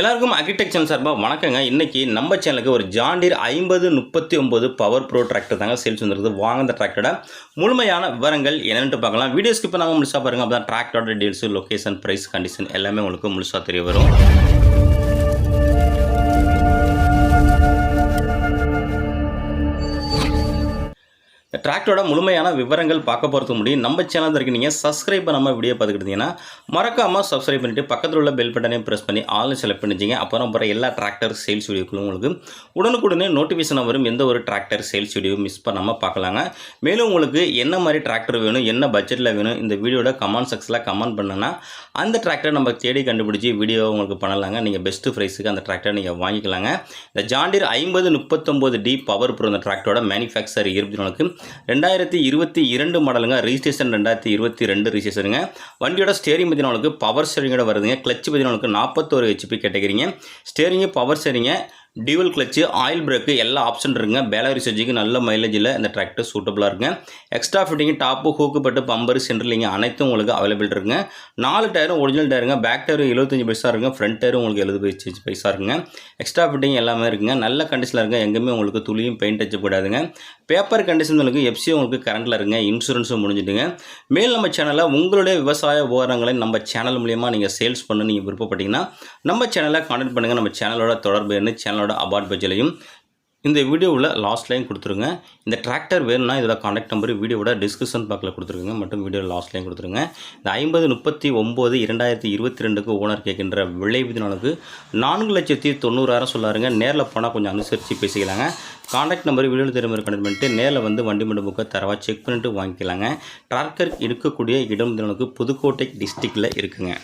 எல்லாருக்கும் அக்ரிடெக்சர் சார்பாக வணக்கங்க. இன்றைக்கி நம்ம சேனலுக்கு ஒரு ஜாண்டீர் ஐம்பது முப்பத்தி ஒம்பது பவர் ப்ரோ டிராக்டர் தாங்க சேல்ஸ் வந்துருக்குது. வாங்க அந்த டிராக்டரோட முழுமையான விவரங்கள் என்னென்னு பார்க்கலாம். வீடியோ ஸ்கிப் பண்ணாமல் முழுசாக பாருங்கள் அப்போ தான் டிராக்டரோட டீல்ஸ் லொக்கேஷன் ப்ரைஸ் கண்டிஷன் எல்லாமே உங்களுக்கு முழுசாக தெரிய வரும். இந்த டிராக்டரோட முழுமையான விவரங்கள் பார்க்க போகிறது முடியும். நம்ம சேனல் இருக்கு நீங்கள் சப்ஸ்கிரைப் பண்ணாமல் வீடியோ பார்த்துக்கிட்டீங்கன்னா மறக்காமல் சப்ஸ்கிரைப் பண்ணிவிட்டு பக்கத்தில் உள்ள பெல் பட்டனையும் ப்ரெஸ் பண்ணி ஆல் செலக்ட் பண்ணிச்சிங்க அப்புறம் போகிற எல்லா டிராக்டர் சேல்ஸ் வீடியோக்களும் உங்களுக்கு உடனுக்குடனே நோட்டிஃபிகேஷன் வரும். எந்த ஒரு டிராக்டர் சேல்ஸ் வீடியோ மிஸ் பண்ணாமல் பார்க்கலாங்க. மேலும் உங்களுக்கு என்ன மாதிரி டிராக்டர் வேணும் என்ன பட்ஜெட்டில் வேணும் இந்த வீடியோட கமெண்ட் செக்ஸில் கமெண்ட் பண்ணுன்னா அந்த டிராக்டர் நம்ம தேடி கண்டுபிடிச்சி வீடியோ உங்களுக்கு பண்ணலாங்க. நீங்கள் பெஸ்ட்டு ப்ரைஸுக்கு அந்த டிராக்டர் நீங்கள் வாங்கிக்கலாங்க. இந்த ஜாண்டிர் ஐம்பது முப்பத்தொம்போது டி பவர் ப்ரோ இந்த டிராக்டரோட மேனுஃபேக்சர் இருபத்தி நாலுக்கு ரெண்டாயிரத்தி இருபத்தி இரண்டு மாடலுங்க ரிஜிஸ்ட்ரேஷன் ரெண்டாயிரத்தி இருபத்தி ரெண்டு ரிஜிஸ்ட்ரேஷனுங்க வண்டியோட ஸ்டேரிங் பற்றினவங்களுக்கு பவர் ஸ்டேரிங்கோட வருதுங்க. கிளச் பற்றினவங்களுக்கு நாற்பத்தோரு HP கேட்டகிறீங்க steering power steering dual clutch oil brake எல்லா ஆப்ஷன் இருக்குங்க. பேலரி சர்ஜிக்கு நல்ல மைலேஜில் இந்த டிராக்டர் சூட்டபுளாக இருக்குங்க. எக்ஸ்ட்ரா ஃபிட்டிங் டாப்பு ஹூக்கு பட்டு பம்பர் சென்ட்ரலிங்க அனைத்தும் உங்களுக்கு அவைலபிள் இருக்குங்க. நாலு டயரும் ஒரிஜினல் டயருங்க பேக் டயரும் எழுபத்தஞ்சு பைசா இருக்குங்க. ஃப்ரண்ட் டயரும் உங்களுக்கு எழுபது பைசா இருக்குங்க. எக்ஸ்ட்ரா ஃபிட்டிங் எல்லாமே இருக்குங்க. நல்ல கண்டிஷனில் இருக்குங்க. எங்கேயுமே உங்களுக்கு துளியும் பெயிண்ட் அடிச்சு போடாதுங்க. பேப்பர் கண்டிஷன் உங்களுக்கு எஃப்சி உங்களுக்கு கரண்டில் இருங்க இன்சூரன்ஸும் முடிஞ்சுட்டுங்க. மேல் நம்ம சேனலில் உங்களுடைய விவசாய உபகரணங்களை நம்ம சேனல் மூலியமாக நீங்கள் சேல்ஸ் பண்ண நீங்கள் விருப்பப்பட்டீங்கன்னா நம்ம சேனலை கான்டெக்ட் பண்ணுங்கள் நம்ம சேனலோட தொடர்பு என்ன? சேனலோட அபார்ட் பேஜ்லையும் இந்த வீடியோவில் லாஸ்ட்லையும் கொடுத்துருங்க. இந்த டிராக்டர் வேணும்னா இதோட காண்டாக்ட் நம்பர் வீடியோவோட டிஸ்கிரிப்ஷன் பாக்கில் கொடுத்துருங்க மற்றும் வீடியோ லாஸ்ட்லையும் கொடுத்துருங்க. இந்த ஐம்பது முப்பத்தி ஒம்பது இரண்டாயிரத்தி இருபத்தி ரெண்டுக்கு ஓனர் கேட்கின்ற விலை விதினாலுக்கு நான்கு லட்சத்தி தொண்ணூறாயிரம் சொல்லாருங்க. நேரில் போனால் கொஞ்சம் அனுசரித்து பேசிக்கலாங்க. காண்டாக்ட் நம்பர் வீடியோ திரும்ப கனெக்ட் பண்ணிட்டு நேரில் வந்து வண்டி மண்டு புக்கை தரவா செக் பண்ணிட்டு வாங்கிக்கலாங்க. டிராக்டர் இருக்கக்கூடிய இடம் தினலுக்கு புதுக்கோட்டை டிஸ்ட்ரிக்டில் இருக்குங்க.